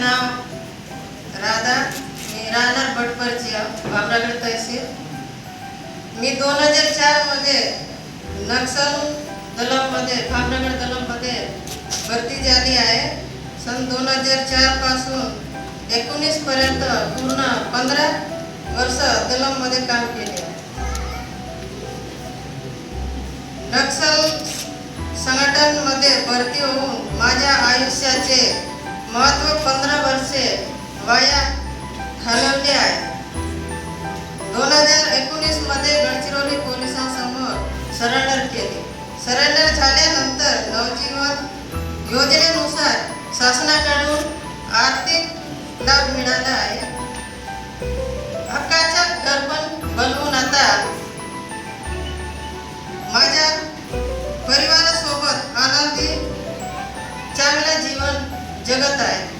नाव राधा मी राहणार भटपरची भामरागड तहसील. मी दोन हजार चारमध्ये नक्षल दलममध्ये भामरागड दलममध्ये भरती झाली आहे. सन दोन हजार चारपासून एकोणीसपर्यंत पूर्ण पंधरा वर्ष दलममध्ये काम केले आहे. नक्षल संघटनमध्ये भरती होऊन माझ्या आयुष्याचे महत्त्व पंधरा वाया खालवले आहे दोन हजार एकोणीसमध्ये गडचिरोली पोलिसांसमोर सरेंडर केले सरेंडर झाल्यानंतर नवजीवन योजनेनुसार शासनाकडून आर्थिक लाभ मिळाला आहे हक्काच्या घर बनवून आता माझ्या परिवारासोबत आनंदी चांगलं जीवन जगत आहे